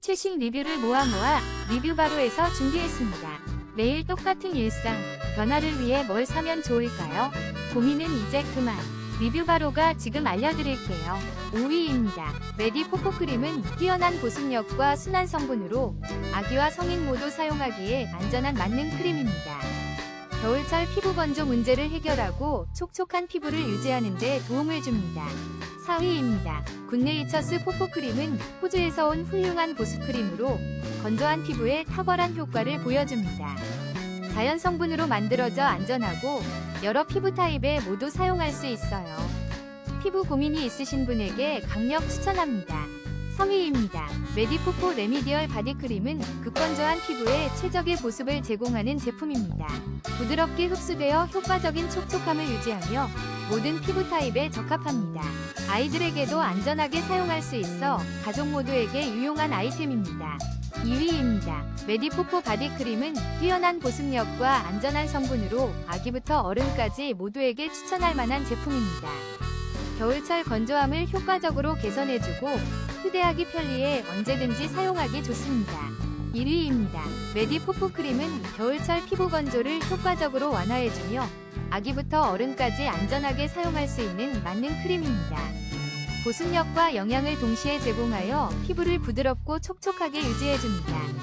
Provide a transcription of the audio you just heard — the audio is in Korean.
최신 리뷰를 모아 모아 리뷰바로에서 준비했습니다. 매일 똑같은 일상, 변화를 위해 뭘 사면 좋을까요? 고민은 이제 그만. 리뷰바로가 지금 알려드릴게요. 5위입니다. 메디 포포크림은 뛰어난 보습력과 순한 성분으로 아기와 성인 모두 사용하기에 안전한 만능 크림입니다. 겨울철 피부 건조 문제를 해결하고 촉촉한 피부를 유지하는 데 도움을 줍니다. 4위입니다. 굿네 이처스 포포크림은 호주에서 온 훌륭한 보습크림으로 건조한 피부에 탁월한 효과를 보여줍니다. 자연 성분으로 만들어져 안전하고 여러 피부 타입에 모두 사용할 수 있어요. 피부 고민이 있으신 분에게 강력 추천합니다. 3위입니다. 메디포포 레미디얼 바디크림은 극건조한 피부에 최적의 보습을 제공하는 제품입니다. 부드럽게 흡수되어 효과적인 촉촉함을 유지하며 모든 피부 타입에 적합합니다. 아이들에게도 안전하게 사용할 수 있어 가족 모두에게 유용한 아이템입니다. 2위입니다. 메디포포 바디크림은 뛰어난 보습력과 안전한 성분으로 아기부터 어른까지 모두에게 추천할 만한 제품입니다. 겨울철 건조함을 효과적으로 개선해주고 휴대하기 편리해 언제든지 사용하기 좋습니다. 1위입니다. 메디포포 크림은 겨울철 피부 건조를 효과적으로 완화해주며 아기부터 어른까지 안전하게 사용할 수 있는 만능 크림입니다. 보습력과 영양을 동시에 제공하여 피부를 부드럽고 촉촉하게 유지해줍니다.